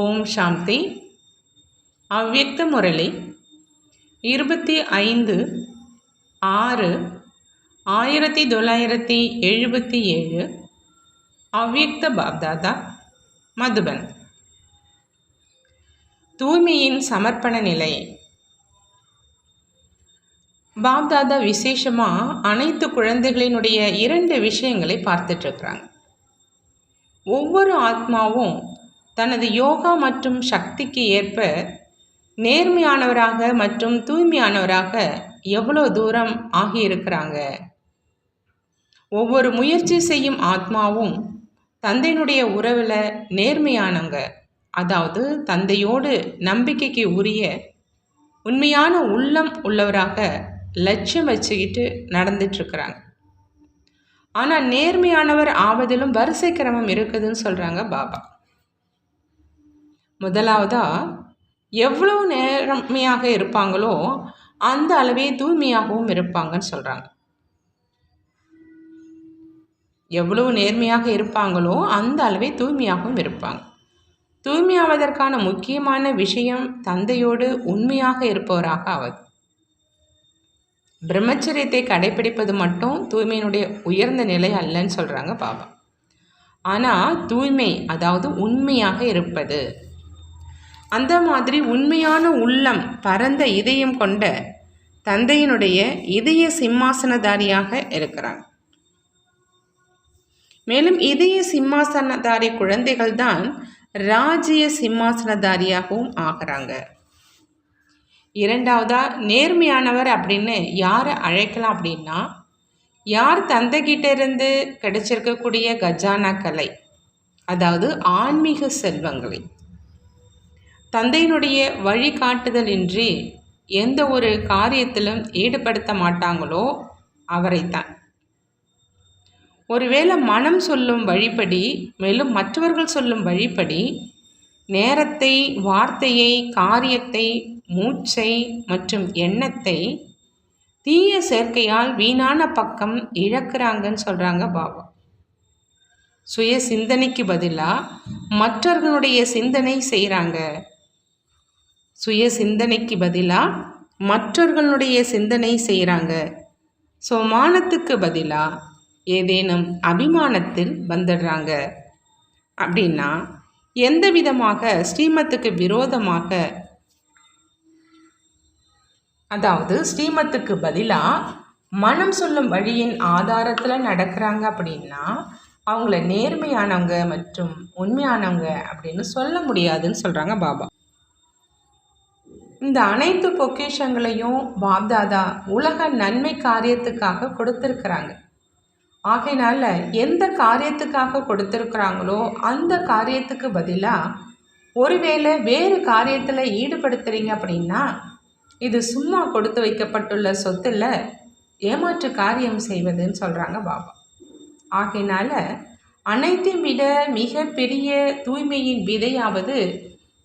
ஓம் சாந்தி. அவ்யக்த முரளி இருபத்தி ஐந்து ஆறு ஆயிரத்தி தொள்ளாயிரத்தி எழுபத்தி ஏழு அவ்யக்த பாப்தாதா மதுபன். தூய்மையின் சமர்ப்பண நிலை. பாப்தாதா விசேஷமாக அனைத்து குழந்தைகளினுடைய இரண்டு விஷயங்களை பார்த்துட்ருக்குறாங்க ஒவ்வொரு ஆத்மாவும் தனது யோகா மற்றும் சக்திக்கு ஏற்ப நேர்மையானவராக மற்றும் தூய்மையானவராக எவ்வளோ தூரம் ஆகியிருக்கிறாங்க? ஒவ்வொரு முயற்சி செய்யும் ஆத்மாவும் தந்தையினுடைய உறவில் நேர்மையானவங்க அதாவது தந்தையோடு நம்பிக்கைக்கு உரிய உண்மையான உள்ளம் உள்ளவராக லட்சியம் வச்சுக்கிட்டு நடந்துட்டுருக்குறாங்க ஆனால் நேர்மையானவர் ஆவதிலும் வரிசை கிரமம் இருக்குதுன்னு சொல்கிறாங்க பாபா. முதலாவதாக எவ்வளோ நேர்மையாக இருப்பாங்களோ அந்த அளவே தூய்மையாகவும் இருப்பாங்கன்னு சொல்கிறாங்க எவ்வளவு நேர்மையாக இருப்பாங்களோ அந்த அளவே தூய்மையாகவும் இருப்பாங்க. தூய்மையாவதற்கான முக்கியமான விஷயம் தந்தையோடு உண்மையாக இருப்பவராக ஆவது பிரம்மச்சரியத்தை கடைபிடிப்பது மட்டும் தூய்மையினுடைய உயர்ந்த நிலை அல்லன்னு சொல்கிறாங்க பாபா. ஆனால் தூய்மை அதாவது உண்மையாக இருப்பது அந்த மாதிரி உண்மையான உள்ளம் பரந்த இதயம் கொண்ட தந்தையினுடைய இதய சிம்மாசனதாரியாக இருக்கிறாங்க மேலும் இதய சிம்மாசனதாரி குழந்தைகள் தான் ராஜ்ய சிம்மாசனதாரியாகவும் ஆகிறாங்க. இரண்டாவதா நேர்மையானவர் அப்படின்னு யாரை அழைக்கலாம் அப்படின்னா யார் தந்தைகிட்ட இருந்து கிடைச்சிருக்கக்கூடிய கஜானா கலை அதாவது ஆன்மீக செல்வங்களை. தந்தையினுடைய வழிகாட்டுதலின்றி எந்த ஒரு காரியத்திலும் ஈடுபடுத்த மாட்டாங்களோ அவரைத்தான். ஒருவேளை மனம் சொல்லும் வழிப்படி மேலும் மற்றவர்கள் சொல்லும் வழிப்படி நேரத்தை வார்த்தையை காரியத்தை மூச்சை மற்றும் எண்ணத்தை தீய சேர்க்கையால் வீணான பக்கம் இழக்கிறாங்கன்னு சொல்கிறாங்க பாபா. சுய சிந்தனைக்கு பதிலாக மற்றவர்களுடைய சிந்தனை செய்கிறாங்க சுய சிந்தனைக்கு பதிலாக மற்றவர்களுடைய சிந்தனை செய்கிறாங்க ஸோ மானத்துக்கு பதிலாக ஏதேனும் அபிமானத்தில் வந்துடுறாங்க. அப்படின்னா எந்த விதமாக ஸ்ரீமத்துக்கு விரோதமாக அதாவது ஸ்ரீமத்துக்கு பதிலாக மனம் சொல்லும் வழியின் ஆதாரத்தில் நடக்கிறாங்க அப்படின்னா அவங்கள நேர்மையானவங்க மற்றும் உண்மையானவங்க அப்படின்னு சொல்ல முடியாதுன்னு சொல்கிறாங்க பாபா. இந்த அனைத்து பொக்கிஷங்களையும் பாப்தாதா உலக நன்மை காரியத்துக்காக கொடுத்துருக்குறாங்க. ஆகையினால எந்த காரியத்துக்காக கொடுத்துருக்குறாங்களோ அந்த காரியத்துக்கு பதிலாக ஒருவேளை வேறு காரியத்தில் ஈடுபடுத்துகிறீங்க அப்படின்னா இது சும்மா கொடுத்து வைக்கப்பட்டுள்ள சொத்தில் ஏமாற்று காரியம் செய்வதுன்னு சொல்கிறாங்க பாபா. ஆகையினால அனைத்தையும் விட மிக பெரிய தூய்மையின் விதையாவது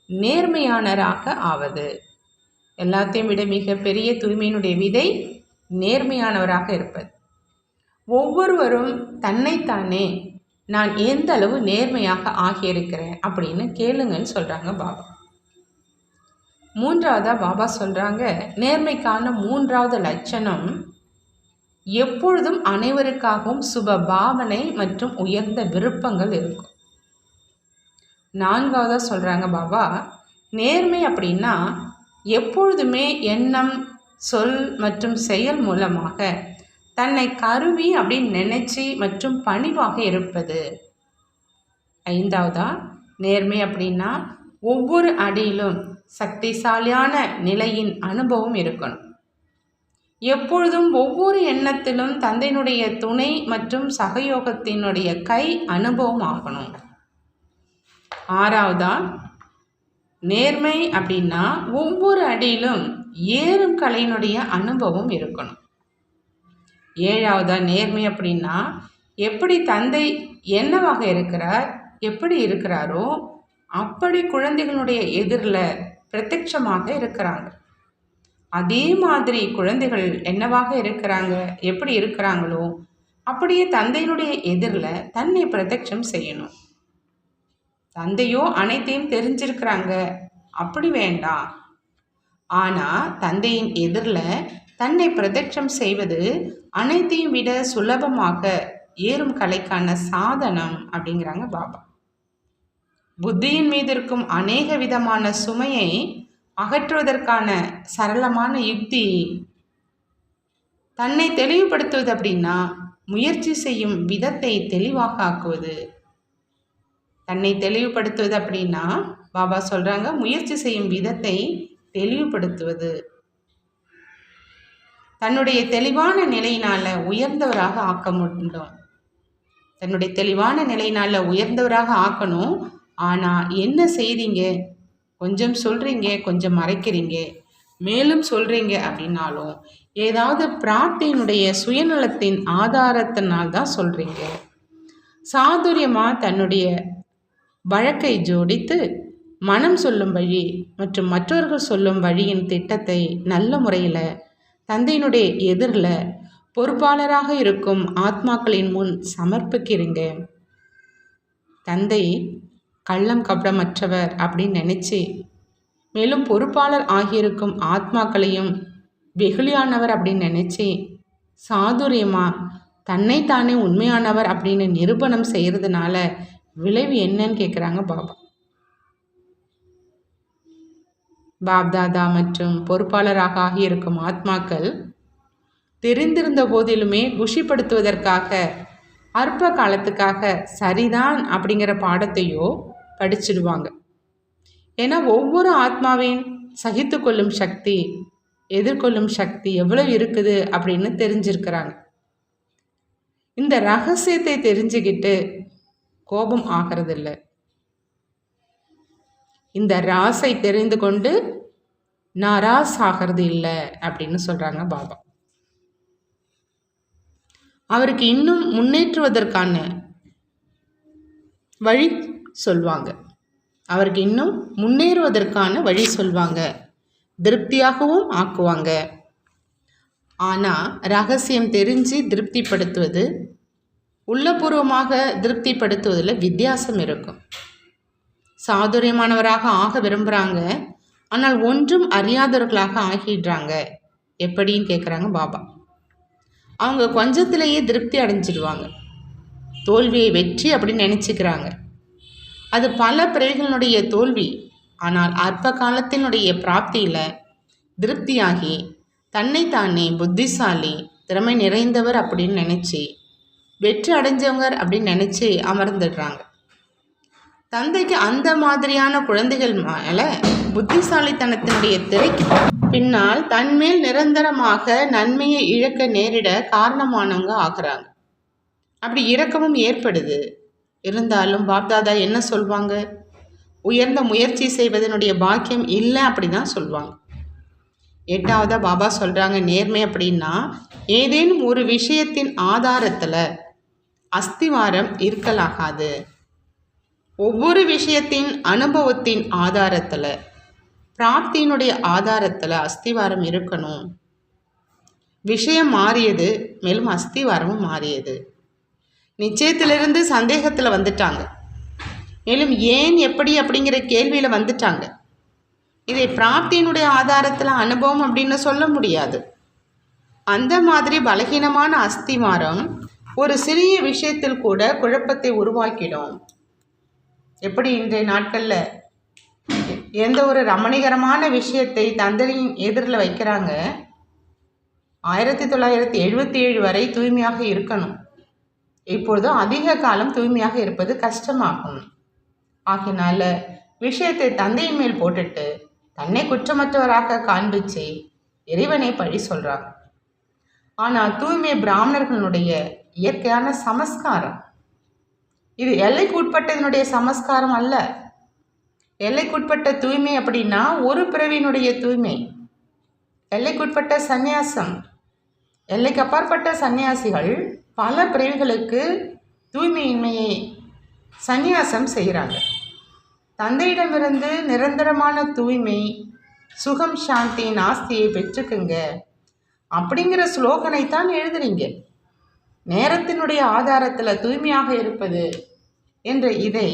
நேர்மையானராக ஆவது. எல்லாத்தையும் விட மிக பெரிய தூய்மையினுடைய விதை நேர்மையானவராக இருப்பது ஒவ்வொருவரும் தன்னைத்தானே நான் எந்த அளவு நேர்மையாக ஆகியிருக்கிறேன் அப்படின்னு கேளுங்கன்னு சொல்கிறாங்க பாபா. மூன்றாவதாக பாபா சொல்கிறாங்க நேர்மைக்கான மூன்றாவது லட்சணம் எப்பொழுதும் அனைவருக்காகவும் சுப பாவனை மற்றும் உயர்ந்த விருப்பங்கள் இருக்கும். நான்காவதாக சொல்கிறாங்க பாபா நேர்மை அப்படின்னா எப்பொழுதுமே எண்ணம் சொல் மற்றும் செயல் மூலமாக தன்னை கருவி அப்படின்னு நினைச்சி மற்றும் பணிவாக இருப்பது. ஐந்தாவதா? நேர்மை அப்படின்னா ஒவ்வொரு அடியிலும் சக்திசாலியான நிலையின் அனுபவம் இருக்கணும். எப்பொழுதும் ஒவ்வொரு எண்ணத்திலும் தந்தையினுடைய துணை மற்றும் சகயோகத்தினுடைய கை அனுபவம் ஆகணும். ஆறாவதா? நேர்மை அப்படின்னா ஒவ்வொரு அடியிலும் ஏறும் கலையினுடைய அனுபவம் இருக்கணும். ஏழாவதா நேர்மை அப்படின்னா எப்படி தந்தை என்னவாக இருக்கிறார் எப்படி இருக்கிறாரோ அப்படி குழந்தைகளுடைய எதிரில் பிரத்யட்சமாக இருக்கிறாங்க. அதே மாதிரி குழந்தைகள் என்னவாக இருக்கிறாங்க எப்படி இருக்கிறாங்களோ அப்படியே தந்தையினுடைய எதிரில் தன்னை பிரத்யட்சம் செய்யணும். தந்தையோ அனைத்தையும் தெரிஞ்சிருக்கிறாங்க. அப்படி வேண்டாம். ஆனால் தந்தையின் எதிரில் தன்னை பிரதட்சம் செய்வது அனைத்தையும் விட சுலபமாக ஏறும் கலைக்கான சாதனம் அப்படிங்கிறாங்க பாபா. புத்தியின் மீது இருக்கும் அநேக விதமான சுமையை அகற்றுவதற்கான சரளமான யுக்தி தன்னை தெளிவுபடுத்துவது அப்படின்னா முயற்சி செய்யும் விதத்தை தெளிவாக ஆக்குவது. தன்னை தெளிவுபடுத்துவது அப்படின்னா பாபா சொல்கிறாங்க முயற்சி செய்யும் விதத்தை தெளிவுபடுத்துவது. தன்னுடைய தெளிவான நிலையினால் உயர்ந்தவராக ஆக்க முடியும். தன்னுடைய தெளிவான நிலையினால் உயர்ந்தவராக ஆக்கணும். ஆனால் என்ன செய்தீங்க கொஞ்சம் சொல்கிறீங்க கொஞ்சம் மறைக்கிறீங்க. மேலும் சொல்கிறீங்க அப்படின்னாலும் ஏதாவது பிரார்த்தையினுடைய சுயநலத்தின் ஆதாரத்தினால் தான் சொல்கிறீங்க சாதுரியமாக தன்னுடைய வழக்கை ஜோடித்து மனம் சொல்லும் வழி மற்றும் மற்றவர்கள் சொல்லும் வழியின் திட்டத்தை நல்ல முறையில் தந்தையினுடைய எதிரில் பொறுப்பாளராக இருக்கும் ஆத்மாக்களின் முன் சமர்ப்பிக்கிறீங்க. தந்தை கள்ளம் கபடமற்றவர் அப்படின்னு நினச்சி மேலும் பொறுப்பாளர் ஆகியிருக்கும் ஆத்மாக்களையும் வெகுளியானவர் அப்படின்னு நினச்சி சாதுரியமாக தன்னைத்தானே உண்மையானவர் அப்படின்னு நிரூபணம் செய்கிறதுனால விளைவு என்னன்னு கேட்குறாங்க பாபா. பாப்தாதா மற்றும் பொறுப்பாளராக ஆகியிருக்கும் ஆத்மாக்கள் தெரிந்திருந்த போதிலுமே குஷிப்படுத்துவதற்காக அற்ப காலத்துக்காக சரிதான் அப்படிங்கிற பாடத்தையோ படிச்சிடுவாங்க. ஏன்னா ஒவ்வொரு ஆத்மாவின் சகித்து கொள்ளும் சக்தி எதிர்கொள்ளும் சக்தி எவ்வளவு இருக்குது அப்படின்னு தெரிஞ்சிருக்கிறாங்க. இந்த ரகசியத்தை தெரிஞ்சுக்கிட்டு கோபம் ஆகிறதில்ல. இந்த ராசை தெரிந்து கொண்டு நான் ராஸ் ஆகிறது இல்லை அப்படின்னு சொல்கிறாங்க பாபா. அவருக்கு இன்னும் முன்னேற்றுவதற்கான வழி சொல்வாங்க. அவருக்கு இன்னும் முன்னேறுவதற்கான வழி சொல்வாங்க. திருப்தியாகவும் ஆக்குவாங்க. ஆனால் ரகசியம் தெரிஞ்சு திருப்திப்படுத்துவது உள்ளபூர்வமாக திருப்திப்படுத்துவதில் வித்தியாசம் இருக்கும். சாதுரியமானவராக ஆக விரும்புகிறாங்க ஆனால் ஒன்றும் அறியாதவர்களாக ஆகிடுறாங்க. எப்படின்னு கேட்குறாங்க பாபா. அவங்க கொஞ்சத்திலேயே திருப்தி அடைஞ்சிடுவாங்க. தோல்வியை வெற்றி அப்படின்னு நினச்சிக்கிறாங்க. அது பல பிறவிகளினுடைய தோல்வி. ஆனால் அற்ப காலத்தினுடைய பிராப்தியில் திருப்தியாகி தன்னைத்தானே புத்திசாலி திறமை நிறைந்தவர் அப்படின்னு நினச்சி வெற்றி அடைஞ்சவங்க அப்படின்னு நினச்சி அமர்ந்துடுறாங்க. தந்தைக்கு அந்த மாதிரியான குழந்தைகள் மேலே புத்திசாலித்தனத்தினுடைய திரைக்கு பின்னால் தன்மேல் நிரந்தரமாக நன்மையை இழக்க நேரிட காரணமானவங்க ஆகிறாங்க. அப்படி இறக்கமும் ஏற்படுது. இருந்தாலும் பாப்தாதா என்ன சொல்வாங்க? உயர்ந்த முயற்சி செய்வதனுடைய பாக்கியம் இல்லை அப்படி தான் சொல்லுவாங்க எட்டாவதாக பாபா சொல்கிறாங்க நேர்மை அப்படின்னா ஏதேனும் ஒரு விஷயத்தின் ஆதாரத்தில் அஸ்திவாரம் இருக்கலாகாது ஒவ்வொரு விஷயத்தின் அனுபவத்தின் ஆதாரத்தில் பிராப்தியினுடைய ஆதாரத்தில் அஸ்திவாரம் இருக்கணும். விஷயம் மாறியது மேலும் அஸ்திவாரமும் மாறியது. நிச்சயத்திலிருந்து சந்தேகத்தில் வந்துட்டாங்க. மேலும் ஏன் எப்படி அப்படிங்கிற கேள்வியில் வந்துட்டாங்க. இதை பிராப்தியினுடைய ஆதாரத்தில் அனுபவம் அப்படின்னு சொல்ல முடியாது. அந்த மாதிரி பலகீனமான அஸ்திவாரம் ஒரு சிறிய விஷயத்தில் கூட குழப்பத்தை உருவாக்கிடும். எப்படி இன்றைய நாட்களில்? எந்த ஒரு ரமணிகரமான விஷயத்தை தந்தையின் எதிரில் வைக்கிறாங்க? ஆயிரத்தி தொள்ளாயிரத்தி எழுபத்தி ஏழு வரை தூய்மையாக இருக்கணும். இப்பொழுது அதிக காலம் தூய்மையாக இருப்பது கஷ்டமாகும். ஆகினால விஷயத்தை தந்தையின் மேல் போட்டுட்டு தன்னை குற்றமற்றவராக காண்பிச்சு இறைவனை பழி சொல்கிறாங்க ஆனால் தூய்மை பிராமணர்களுடைய இயற்கையான சமஸ்காரம். இது எல்லைக்குட்பட்டதனுடைய சமஸ்காரம் அல்ல. எல்லைக்குட்பட்ட தூய்மை அப்படின்னா ஒரு பிறவியினுடைய தூய்மை. எல்லைக்குட்பட்ட சந்நியாசம். எல்லைக்கு அப்பாற்பட்ட சன்னியாசிகள் பல பிறவிகளுக்கு தூய்மையின்மையை சந்நியாசம் செய்கிறாங்க. தந்தையிடமிருந்து நிரந்தரமான தூய்மை சுகம் சாந்தி நாஸ்தியை பெற்றுக்குங்க. அப்படிங்கிற ஸ்லோகனை தான் எழுதுறீங்க. நேரத்தினுடைய ஆதாரத்தில் தூய்மையாக இருப்பது என்ற இதை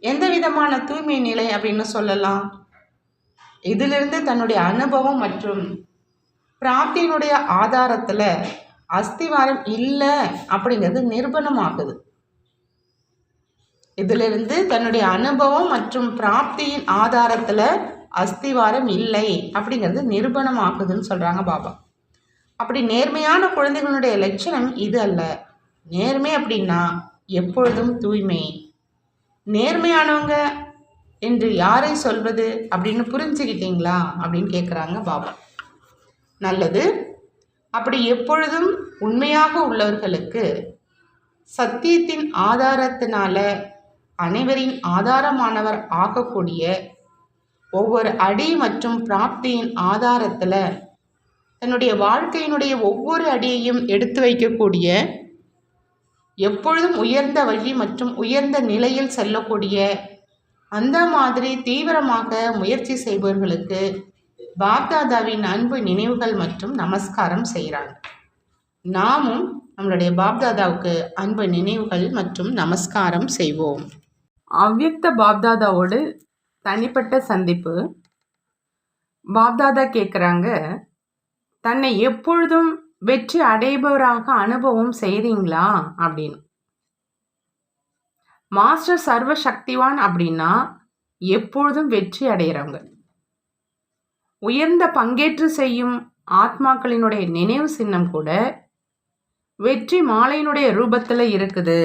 எந்த விதமான தூய்மை நிலை அப்படின்னு சொல்லலாம்? இதிலிருந்து தன்னுடைய அனுபவம் மற்றும் பிராப்தியினுடைய ஆதாரத்தில் அஸ்திவாரம் இல்லை அப்படிங்கிறது நிரூபணமாகுது. இதிலிருந்து தன்னுடைய அனுபவம் மற்றும் பிராப்தியின் ஆதாரத்தில் அஸ்திவாரம் இல்லை அப்படிங்கிறது நிரூபணமாகுதுன்னு சொல்கிறாங்க பாபா. அப்படி நேர்மையான குழந்தைகளுடைய லட்சணம் இது அல்ல. நேர்மை அப்படின்னா எப்பொழுதும் தூய்மை. நேர்மையானவங்க என்று யாரை சொல்வது அப்படின்னு புரிஞ்சுக்கிட்டீங்களா அப்படின்னு கேட்குறாங்க பாபா. நல்லது. அப்படி எப்பொழுதும் உண்மையாக உள்ளவர்களுக்கு சத்தியத்தின் ஆதாரத்தினால அனைவரின் ஆதாரமானவர் ஆகக்கூடிய ஒவ்வொரு அடி மற்றும் பிராப்தியின் ஆதாரத்தில் தன்னுடைய வாழ்க்கையினுடைய ஒவ்வொரு அடியையும் எடுத்து வைக்கக்கூடிய எப்பொழுதும் உயர்ந்த வழி மற்றும் உயர்ந்த நிலையில் செல்லக்கூடிய அந்த மாதிரி தீவிரமாக முயற்சி செய்பவர்களுக்கு பாப்தாதாவின் அன்பு நினைவுகள் மற்றும் நமஸ்காரம் செய்கிறாங்க நாமும் நம்மளுடைய பாப்தாதாவுக்கு அன்பு நினைவுகள் மற்றும் நமஸ்காரம் செய்வோம். அவ்யக்த பாப்தாதாவோடு தனிப்பட்ட சந்திப்பு. பாப்தாதா கேட்குறாங்க தன்னை எப்பொழுதும் வெற்றி அடைபவராக அனுபவம் செய்கிறீங்களா அப்படின்னு. மாஸ்டர் சர்வ சக்திவான் அப்படின்னா எப்பொழுதும் வெற்றி அடைகிறவங்க. உயர்ந்த பங்கேற்று செய்யும் ஆத்மாக்களினுடைய நினைவு சின்னம் கூட வெற்றி மாலையினுடைய ரூபத்தில் இருக்குது.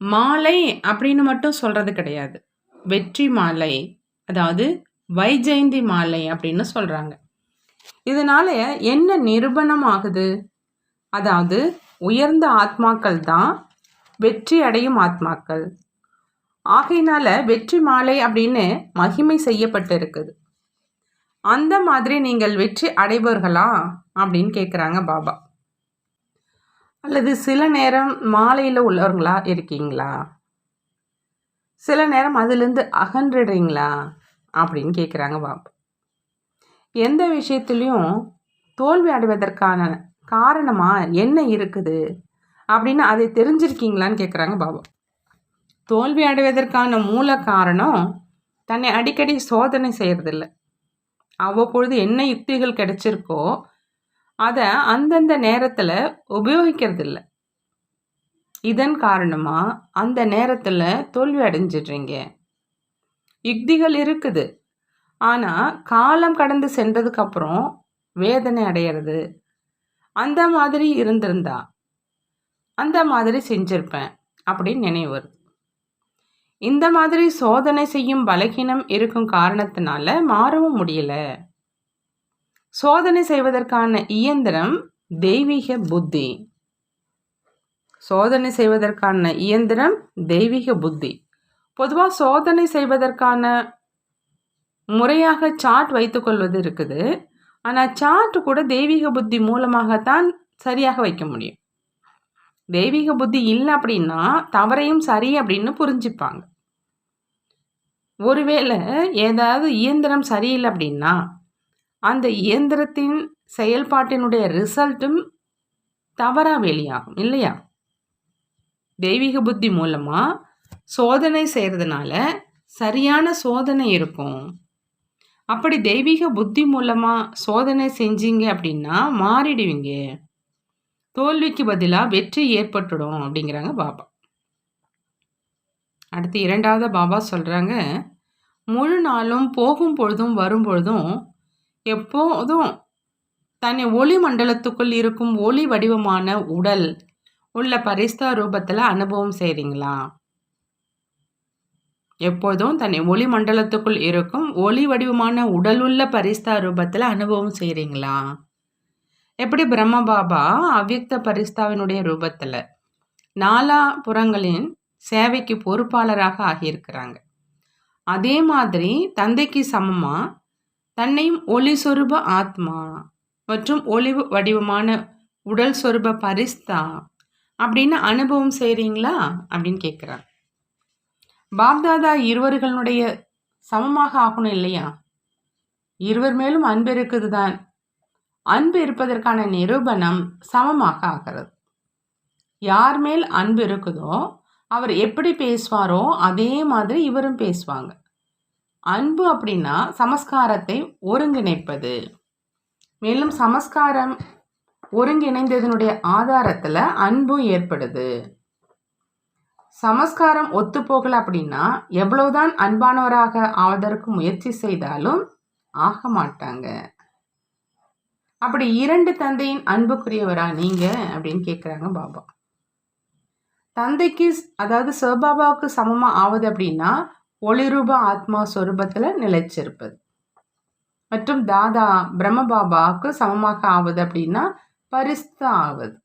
மாலை அப்படின்னு மட்டும் சொல்கிறது கிடையாது. வெற்றி மாலை அதாவது வைஜெயந்தி மாலை அப்படின்னு சொல்கிறாங்க இதனால் என்ன நிரூபணம் ஆகுது அதாவது உயர்ந்த ஆத்மாக்கள் தான் வெற்றி அடையும் ஆத்மாக்கள். ஆகையினால வெற்றி மாலை அப்படின்னு மகிமை செய்யப்பட்டு இருக்குது அந்த மாதிரி நீங்கள் வெற்றி அடைபவர்களா? அப்படின்னு கேட்குறாங்க பாபா. அல்லது சில நேரம் மாலையில் உள்ளவர்களா இருக்கீங்களா? சில நேரம் அதுலேருந்து அகன்றுடுறீங்களா அப்படின்னு கேட்குறாங்க பாபா. எந்த விஷயத்துலேயும் தோல்வி அடைவதற்கான காரணமாக என்ன இருக்குது? அப்படின்னு அதை தெரிஞ்சிருக்கீங்களான்னு கேட்குறாங்க பாபா. தோல்வி அடைவதற்கான மூல காரணம் தன்னை அடிக்கடி சோதனை செய்கிறதில்ல அவ்வப்பொழுது என்ன யுக்திகள் கிடைச்சிருக்கோ அதை அந்தந்த நேரத்தில் உபயோகிக்கிறதில்ல. இதன் காரணமாக அந்த நேரத்தில் தோல்வி அடைஞ்சிடுறீங்க. யுக்திகள் இருக்குது. ஆனால் காலம் கடந்து சென்றதுக்கப்புறம் வேதனை அடையிறது. அந்த மாதிரி இருந்திருந்தா அந்த மாதிரி செஞ்சிருப்பேன் அப்படின்னு நினைவு வருது. இந்த மாதிரி சோதனை செய்யும் பலகீனம் இருக்கும் காரணத்தினால மாறவும் முடியல. சோதனை செய்வதற்கான இயந்திரம் தெய்வீக புத்தி. சோதனை செய்வதற்கான இயந்திரம் தெய்வீக புத்தி. பொதுவாக சோதனை செய்வதற்கான முறையாக சார்ட் வைத்துக்கொள்வது இருக்குது. ஆனால் சார்ட் கூட தெய்வீக புத்தி மூலமாகத்தான் சரியாக வைக்க முடியும். தெய்வீக புத்தி இல்லை அப்படின்னா தவறையும் சரி அப்படின்னு புரிஞ்சுப்பாங்க. ஒருவேளை ஏதாவது இயந்திரம் சரியில்லை அப்படின்னா அந்த இயந்திரத்தின் செயல்பாட்டினுடைய ரிசல்ட்டும் தவறாக வெளியாகும் இல்லையா? தெய்வீக புத்தி மூலமாக சோதனை செய்கிறதுனால சரியான சோதனை இருக்கும். அப்படி தெய்வீக புத்தி மூலமாக சோதனை செஞ்சீங்க அப்படின்னா மாறிடுவீங்க. தோல்விக்கு பதிலாக வெற்றி ஏற்பட்டுடும் அப்படிங்கிறாங்க பாபா. அடுத்து இரண்டாவது பாபா சொல்கிறாங்க முழு நாளும் போகும் பொழுதும் வரும் பொழுதும் எப்போதும் தன்னை ஒளி மண்டலத்துக்குள் இருக்கும் ஒளி வடிவமான உடல் உள்ள பரிஸ்தா ரூபத்தில் அனுபவம் செய்கிறீங்களா எப்போதும் தன்னை ஒளி மண்டலத்துக்குள் இருக்கும் ஒளி வடிவமான உடலுள்ள பரிஸ்தா ரூபத்தில் அனுபவம் செய்கிறீங்களா எப்படி பிரம்ம பாபா அவ்யக்த பரிஸ்தாவினுடைய ரூபத்தில் நாலா புறங்களின் சேவைக்கு பொறுப்பாளராக ஆகியிருக்கிறாங்க. அதே மாதிரி தந்தைக்கு சமமாக தன்னையும் ஒளி சொரூப ஆத்மா மற்றும் ஒளிவு வடிவமான உடல் சொரூப பரிஸ்தா அப்படின்னு அனுபவம் செய்கிறீங்களா அப்படின்னு கேட்குறாங்க பாப்தாதா இருவர்களுடைய சமமாக ஆகணும் இல்லையா? இருவர் மேலும் அன்பு இருக்குது தான் அன்பு இருப்பதற்கான நிரூபணம் சமமாக ஆகிறது. யார் மேல் அன்பு இருக்குதோ அவர் எப்படி பேசுவாரோ அதே மாதிரி இவரும் பேசுவாங்க. அன்பு அப்படின்னா சமஸ்காரத்தை ஒருங்கிணைப்பது. மேலும் சமஸ்காரம் ஒருங்கிணைந்ததனுடைய ஆதாரத்தில் அன்பும் ஏற்படுது. சமஸ்காரம் ஒத்துப்போகல அப்படின்னா எவ்வளவுதான் அன்பானவராக ஆவதற்கு முயற்சி செய்தாலும் ஆக மாட்டாங்க. அப்படி இரண்டு தந்தையின் அன்புக்குரியவரா நீங்க அப்படின்னு கேட்குறாங்க பாபா. தந்தைக்கு அதாவது சிவபாபாவுக்கு சமமாக ஆவது அப்படின்னா ஒளிரூப ஆத்மா சொரூபத்தில் நிலைச்சிருப்பது மற்றும் தாதா பிரம்மபாபாவுக்கு சமமாக ஆவது அப்படின்னா பரிஸ்த ஆவது.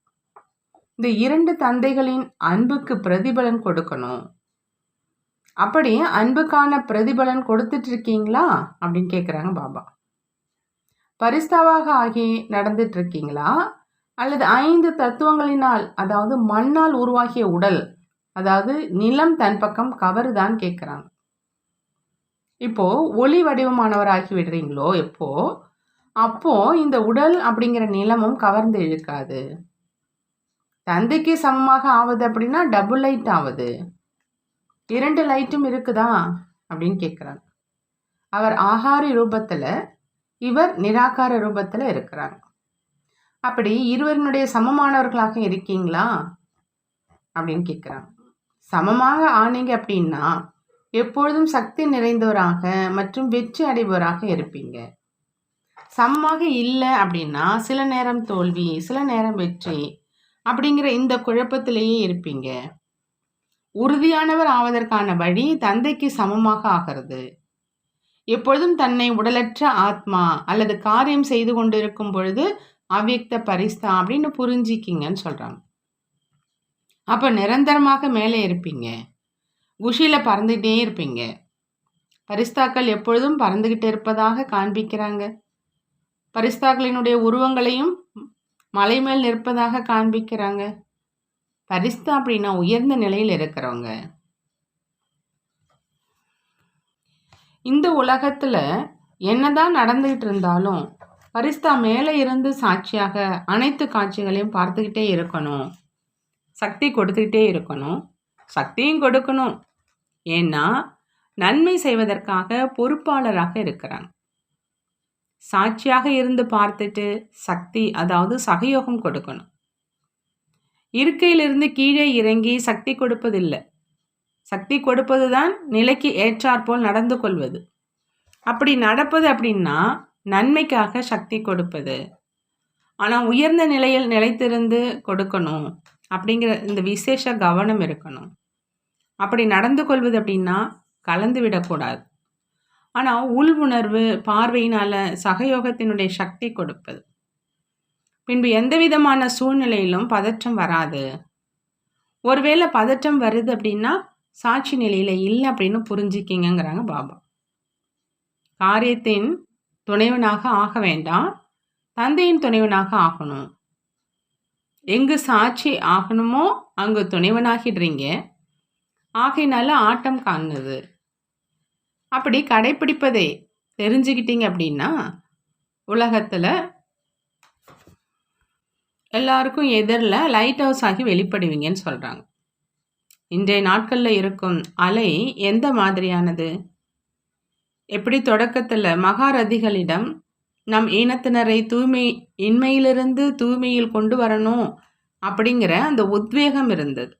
இந்த இரண்டு தந்தைகளின் அன்புக்கு பிரதிபலன் கொடுக்கணும். அப்படி அன்புக்கான பிரதிபலன் கொடுத்துட்டு இருக்கீங்களா அப்படின்னு கேட்குறாங்க பாபா. பரிஸ்தாவாக ஆகி நடந்துட்டு இருக்கீங்களா அல்லது ஐந்து தத்துவங்களினால் அதாவது மண்ணால் உருவாகிய உடல் அதாவது நிலம் தன் பக்கம் கவருதான் கேட்குறாங்க இப்போ ஒளி வடிவமானவராகி விடுறீங்களோ எப்போ? அப்போ இந்த உடல் அப்படிங்கிற நிலமும் கவர்ந்து இழுக்காது. தந்தைக்கு சமமாக ஆவது அப்படின்னா டபுள் லைட் ஆகுது இரண்டு லைட்டும் இருக்குதா? அப்படின்னு கேட்குறாங்க அவர் ஆகாரி ரூபத்தில் இவர் நிராகார ரூபத்தில் இருக்கிறாங்க அப்படி இருவரினுடைய சமமானவர்களாக இருக்கீங்களா? அப்படின்னு கேட்குறாங்க சமமாக ஆனீங்க அப்படின்னா எப்பொழுதும் சக்தி நிறைந்தவராக மற்றும் வெற்றி அடைபவராக இருப்பீங்க. சமமாக இல்லை அப்படின்னா சில நேரம் தோல்வி சில நேரம் வெற்றி அப்படிங்கிற இந்த குழப்பத்திலேயே இருப்பீங்க. உறுதியானவர் ஆவதற்கான வழி தந்தைக்கு சமமாக ஆகிறது. எப்பொழுதும் தன்னை உடலற்ற ஆத்மா அல்லது காரியம் செய்து கொண்டிருக்கும் பொழுது அவ்வியக்த பரிஸ்தா அப்படின்னு புரிஞ்சிக்கிங்கன்னு சொல்கிறாங்க அப்போ நிரந்தரமாக மேலே இருப்பீங்க. குஷியில் பறந்துகிட்டே இருப்பீங்க. பரிஸ்தாக்கள் எப்பொழுதும் பறந்துக்கிட்டு இருப்பதாக காண்பிக்கிறாங்க. பரிஸ்தாக்களினுடைய உருவங்களையும் மலை மேல் நிற்பதாக காண்பிக்கிறாங்க. பரிஸ்தா அப்படின்னா உயர்ந்த நிலையில் இருக்கிறவங்க. இந்த உலகத்தில் என்னதான் நடந்துகிட்டு இருந்தாலும் பரிஸ்தா மேலே இருந்து சாட்சியாக அனைத்து காட்சிகளையும் பார்த்துக்கிட்டே இருக்கணும். சக்தி கொடுத்துக்கிட்டே இருக்கணும். சக்தியும் கொடுக்கணும். ஏன்னா நன்மை செய்வதற்காக பொறுப்பாளராக இருக்கிறாங்க. சாட்சியாக இருந்து பார்த்துட்டு சக்தி அதாவது சகயோகம் கொடுக்கணும். இருக்கையிலிருந்து கீழே இறங்கி சக்தி கொடுப்பதில்லை. சக்தி கொடுப்பது தான் நிலைக்கு ஏற்றாற்போல் நடந்து கொள்வது. அப்படி நடப்பது அப்படின்னா நன்மைக்காக சக்தி கொடுப்பது. ஆனால் உயர்ந்த நிலையில் நிலைத்திருந்து கொடுக்கணும் அப்படிங்கிற இந்த விசேஷ கவனம் இருக்கணும். அப்படி நடந்து கொள்வது அப்படின்னா கலந்து விடக்கூடாது. ஆனால் உள் உணர்வு பார்வையினால் சகயோகத்தினுடைய சக்தி கொடுப்பது. பின்பு எந்த விதமான சூழ்நிலையிலும் பதற்றம் வராது. ஒருவேளை பதற்றம் வருது அப்படின்னா சாட்சி நிலையில் இல்லை அப்படின்னு புரிஞ்சுக்கிங்கிறாங்க பாபா. காரியத்தின் துணைவனாக ஆக வேண்டாம். தந்தையின் துணைவனாக ஆகணும். எங்கு சாட்சி ஆகணுமோ அங்கு துணைவனாகிடுறீங்க. ஆகையினால ஆட்டம் காணுது. அப்படி கடைப்பிடிப்பதை தெரிஞ்சுக்கிட்டீங்க அப்படின்னா உலகத்தில் எல்லாருக்கும் எதிரில் லைட் ஹவுஸ் ஆகி வெளிப்படுவீங்கன்னு சொல்கிறாங்க இன்றைய நாட்களில் இருக்கும் அலை எந்த மாதிரியானது? எப்படி தொடக்கத்தில் மகாரதிகளிடம் நம் இனத்தினரை தூய்மை இன்மையிலிருந்து தூய்மையில் கொண்டு வரணும் அப்படிங்கிற அந்த உத்வேகம் இருந்தது.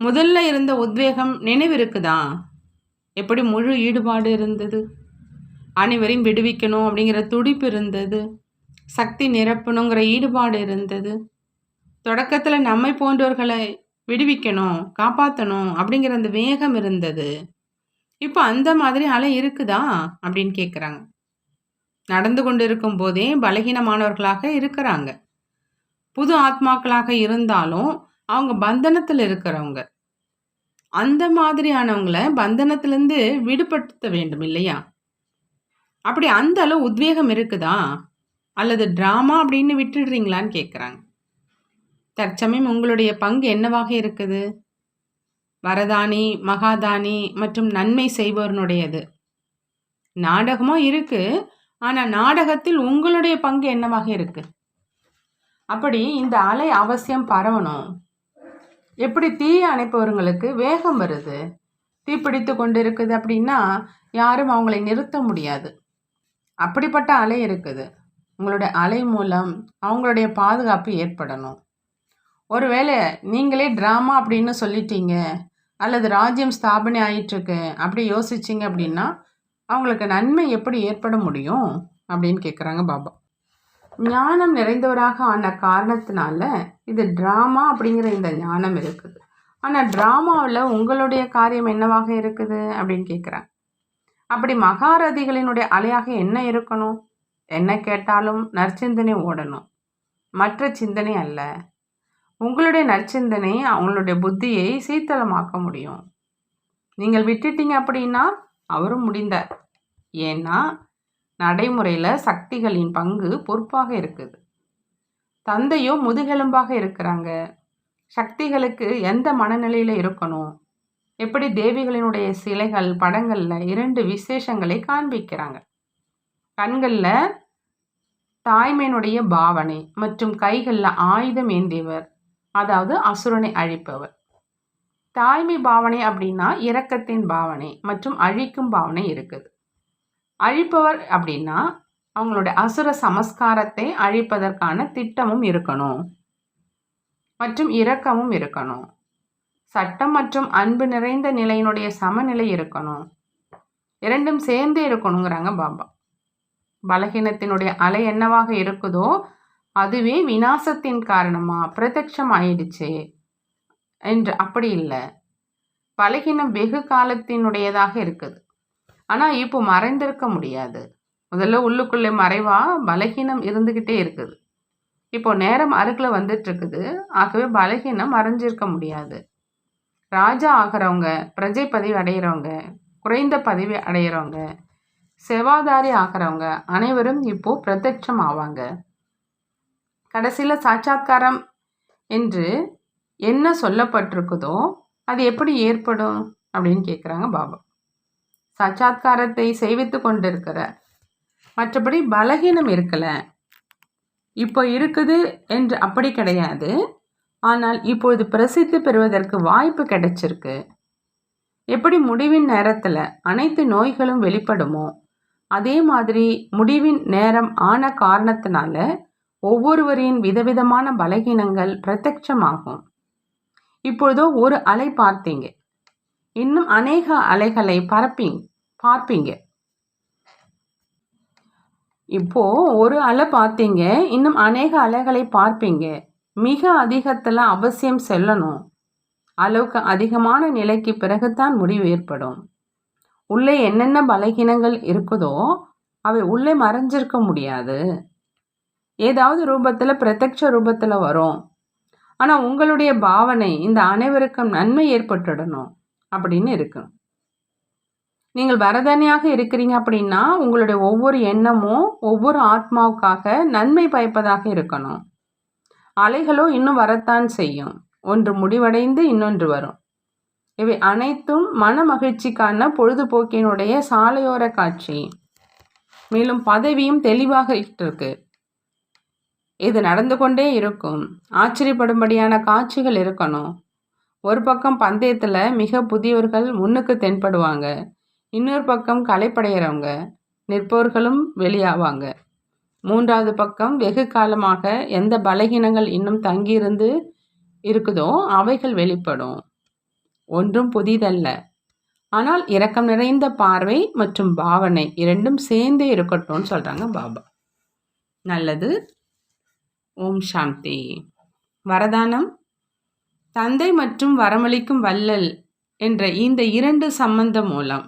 முதல்ல இருந்த உத்வேகம் நினைவிருக்குதா? எப்படி முழு ஈடுபாடு இருந்தது? அனைவரையும் விடுவிக்கணும் அப்படிங்கிற துடிப்பு இருந்தது. சக்தி நிரப்பணுங்கிற ஈடுபாடு இருந்தது. தொடக்கத்தில் நம்மை போன்றவர்களை விடுவிக்கணும் காப்பாற்றணும் அப்படிங்கிற அந்த வேகம் இருந்தது. இப்போ அந்த மாதிரி அலை இருக்குதா? அப்படின்னு கேட்குறாங்க நடந்து கொண்டு இருக்கும் போதே பலகீனமானவர்களாக இருக்கிறாங்க. புது ஆத்மாக்களாக இருந்தாலும் அவங்க பந்தனத்தில் இருக்கிறவங்க. அந்த மாதிரியானவங்கள பந்தனத்திலேருந்து விடுபடுத்த வேண்டும் இல்லையா? அப்படி அந்த அளவு உத்வேகம் இருக்குதா? அல்லது ட்ராமா அப்படின்னு விட்டுடுறீங்களான்னு கேட்குறாங்க தற்சமயம் உங்களுடைய பங்கு என்னவாக இருக்குது? வரதானி மகாதானி மற்றும் நன்மை செய்பவனுடையது நாடகமும் இருக்குது ஆனால் நாடகத்தில் உங்களுடைய பங்கு என்னவாக இருக்குது அப்படி இந்த அலை அவசியம் பரவணும். எப்படி தீயை அணைப்பவர்களுக்கு வேகம் வருது? தீப்பிடித்து கொண்டு இருக்குது அப்படின்னா யாரும் அவங்களை நிறுத்த முடியாது. அப்படிப்பட்ட அலை இருக்குது. உங்களுடைய அலை மூலம் அவங்களுடைய பாதுகாப்பு ஏற்படணும். ஒருவேளை நீங்களே ட்ராமா அப்படின்னு சொல்லிட்டீங்க அல்லது ராஜ்யம் ஸ்தாபனை ஆயிட்டுருக்கு அப்படி யோசிச்சிங்க அப்படின்னா அவங்களுக்கு நன்மை எப்படி ஏற்பட முடியும் அப்படின்னு கேட்குறாங்க பாபா. ஞானம் நிறைந்தவராக ஆன காரணத்தினால இது ட்ராமா அப்படிங்கிற இந்த ஞானம் இருக்குது. ஆனால் ட்ராமாவில் உங்களுடைய காரியம் என்னவாக இருக்குது அப்படின்னு கேட்குறேன் அப்படி மகாரதிகளினுடைய அலையாக என்ன இருக்கணும்? என்ன கேட்டாலும் நற்சிந்தனை ஓடணும். மற்ற சிந்தனை அல்ல. உங்களுடைய நற்சிந்தனை அவங்களுடைய புத்தியை சீத்தளமாக்க முடியும். நீங்கள் விட்டுட்டீங்க அப்படின்னா அவரும் முடிந்தார். ஏன்னா நடைமுறையில் சக்திகளின் பங்கு பொறுப்பாக இருக்குது. தந்தையோ முதுகெலும்பாக இருக்கிறாங்க. சக்திகளுக்கு எந்த மனநிலையில் இருக்கணும்? எப்படி தேவிகளினுடைய சிலைகள் படங்களில் இரண்டு விசேஷங்களை காண்பிக்கிறாங்க. கண்களில் தாய்மையினுடைய பாவனை மற்றும் கைகளில் ஆயுதம் ஏந்தியவர் அதாவது அசுரனை அழிப்பவர். தாய்மை பாவனை அப்படின்னா இரக்கத்தின் பாவனை மற்றும் அழிக்கும் பாவனை இருக்குது. அழிப்பவர் அப்படின்னா அவங்களுடைய அசுர சமஸ்காரத்தை அழிப்பதற்கான திட்டமும் இருக்கணும். மற்றும் இரக்கமும் இருக்கணும். சட்டம் மற்றும் அன்பு நிறைந்த நிலையினுடைய சமநிலை இருக்கணும். இரண்டும் சேர்ந்து இருக்கணுங்கிறாங்க பாபா. பலகீனத்தினுடைய அலை என்னவாக இருக்குதோ அதுவே வினாசத்தின் காரணமாக பிரதட்சம் ஆயிடுச்சு என்று அப்படி இல்லை. பலகீனம் வெகு காலத்தினுடையதாக இருக்குது. ஆனால் இப்போ மறைந்திருக்க முடியாது. முதல்ல உள்ளுக்குள்ளே மறைவா பலகீனம் இருந்துக்கிட்டே இருக்குது. இப்போ நேரம் அருகில் வந்துட்டு இருக்குது ஆகவே பலகீனம் மறைஞ்சிருக்க முடியாது. ராஜா ஆகிறவங்க பிரஜை பதவி அடையிறவங்க குறைந்த பதவி அடைகிறவங்க செவாதாரி ஆகிறவங்க அனைவரும் இப்போ பிரத்யட்சம் ஆவாங்க. கடைசியில் சாட்சாத்காரம் என்று என்ன சொல்லப்பட்டிருக்குதோ அது எப்படி ஏற்படும் அப்படின்னு கேட்குறாங்க பாபா. சச்சாத்காரத்தை செய்வித்து கொண்டிருக்கிற. மற்றபடி பலகீனம் இருக்கலை. இப்போ இருக்குது என்று அப்படி கிடையாது. ஆனால் இப்பொழுது பிரசித்தி பெறுவதற்கு வாய்ப்பு கிடைச்சிருக்கு. எப்படி முடிவின் நேரத்தில் அனைத்து நோய்களும் வெளிப்படுமோ அதே மாதிரி முடிவின் நேரம் ஆன காரணத்தினால ஒவ்வொருவரின் விதவிதமான பலகீனங்கள் பிரத்யட்சமாகும். இப்பொழுதோ ஒரு அலை பார்த்தீங்க. இன்னும் அநேக அலைகளை பரப்பிங் பார்ப்பீங்க. இப்போ ஒரு அலை பார்த்தீங்க இன்னும் அநேக அலைகளை பார்ப்பீங்க. மிக அதிகத்தில் அவசியம் செல்லணும். அளவுக்கு அதிகமான நிலைக்கு பிறகுதான் முடிவு ஏற்படும். உள்ளே என்னென்ன பலகீனங்கள் இருக்குதோ அவை உள்ளே மறைஞ்சிருக்க முடியாது. ஏதாவது ரூபத்தில் பிரத்யட்ச ரூபத்தில் வரும். ஆனால் உங்களுடைய பாவனை இந்த அனைவருக்கும் நன்மை ஏற்பட்டுடணும். அப்படின்னு இருக்கு நீங்கள் வரதனையாக இருக்கிறீங்க அப்படின்னா உங்களுடைய ஒவ்வொரு எண்ணமும் ஒவ்வொரு ஆத்மாவுக்காக நன்மை பயப்பதாக இருக்கணும். அலைகளோ இன்னும் வரத்தான் செய்யும். ஒன்று முடிவடைந்து இன்னொன்று வரும். இவை அனைத்தும் மன மகிழ்ச்சிக்கான பொழுதுபோக்கினுடைய சாலையோர காட்சி. மேலும் பதவியும் தெளிவாக இருக்கு. இது நடந்து கொண்டே இருக்கும். ஆச்சரியப்படும்படியான காட்சிகள் இருக்கணும். ஒரு பக்கம் பந்தயத்தில் மிக புதியவர்கள் முன்னுக்கு தென்படுவாங்க. இன்னொரு பக்கம் களைப்படைகிறவங்க நிற்பவர்களும் வெளியாவாங்க. மூன்றாவது பக்கம் வெகு காலமாக எந்த பலகீனங்கள் இன்னும் தங்கியிருந்து இருக்குதோ அவைகள் வெளிப்படும். ஒன்றும் புதிதல்ல. ஆனால் இரக்கம் நிறைந்த பார்வை மற்றும் பாவனை இரண்டும் சேர்ந்தே இருக்கட்டும்னு சொல்கிறாங்க பாபா. நல்லது. ஓம் சாந்தி. வரதானம். தந்தை மற்றும் வரமளிக்கும் வள்ளல் என்ற இந்த இரண்டு சம்பந்தம் மூலம்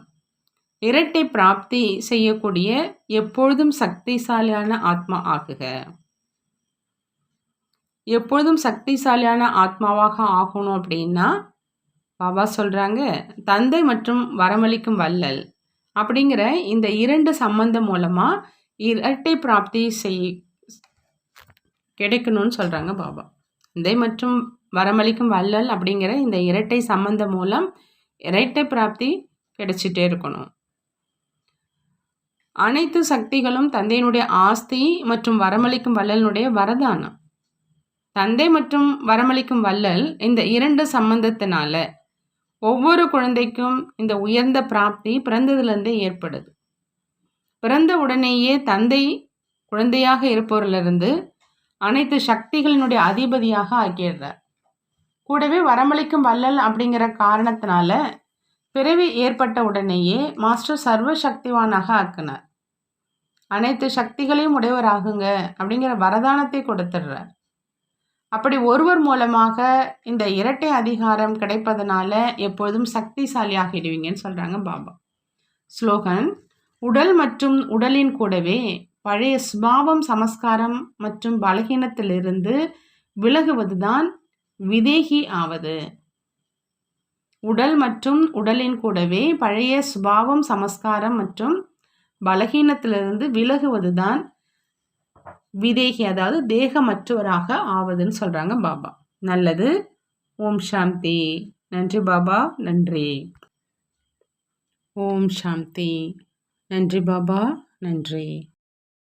இரட்டை பிராப்தி செய்யக்கூடிய எப்பொழுதும் சக்திசாலியான ஆத்மா ஆகுக. எப்பொழுதும் சக்திசாலியான ஆத்மாவாக ஆகணும் அப்படின்னா பாபா சொல்கிறாங்க தந்தை மற்றும் வரமளிக்கும் வள்ளல் அப்படிங்கிற இந்த இரண்டு சம்பந்தம் மூலமாக இரட்டை பிராப்தி செய் கிடைக்கணும்னு சொல்கிறாங்க பாபா. தந்தை மற்றும் வரமளிக்கும் வள்ளல் அப்படிங்கிற இந்த இரட்டை சம்பந்தம் மூலம் இரட்டை பிராப்தி கிடைச்சிட்டே இருக்கணும். அனைத்து சக்திகளும் தந்தையினுடைய ஆஸ்தி மற்றும் வரமளிக்கும் வள்ளலினுடைய வரதானம். தந்தை மற்றும் வரமளிக்கும் வள்ளல் இந்த இரண்டு சம்பந்தத்தினால ஒவ்வொரு குழந்தைக்கும் இந்த உயர்ந்த பிராப்தி பிறந்ததுலேருந்தே ஏற்படுது. பிறந்த உடனேயே தந்தை குழந்தையாக இருப்பவரிலிருந்து அனைத்து சக்திகளினுடைய அதிபதியாக ஆக்கிடுறார் கூடவே வரமளிக்கும் வள்ளல் அப்படிங்கிற காரணத்தினால பிறவி ஏற்பட்ட உடனேயே மாஸ்டர் சர்வ சக்திவானாக ஆக்கினார். அனைத்து சக்திகளையும் உடையவராகுங்க அப்படிங்கிற வரதானத்தை கொடுத்துடுறார். அப்படி ஒருவர் மூலமாக இந்த இரட்டை அதிகாரம் கிடைப்பதனால எப்பொழுதும் சக்திசாலியாகிடுவீங்கன்னு சொல்கிறாங்க பாபா. ஸ்லோகன் உடல் மற்றும் உடலின் கூடவே பழைய சுபாவம் சமஸ்காரம் மற்றும் பலகீனத்திலிருந்து விலகுவதுதான் விதேகி ஆவது. உடல் மற்றும் உடலின் கூடவே பழைய சுபாவம் சமஸ்காரம் மற்றும் பலகீனத்திலிருந்து விலகுவதுதான் விதேகி அதாவது தேகமற்றவராக ஆவதுன்னு சொல்கிறாங்க பாபா. நல்லது. ஓம் சாந்தி. நன்றி பாபா. நன்றி. ஓம் சாந்தி. நன்றி பாபா. நன்றி.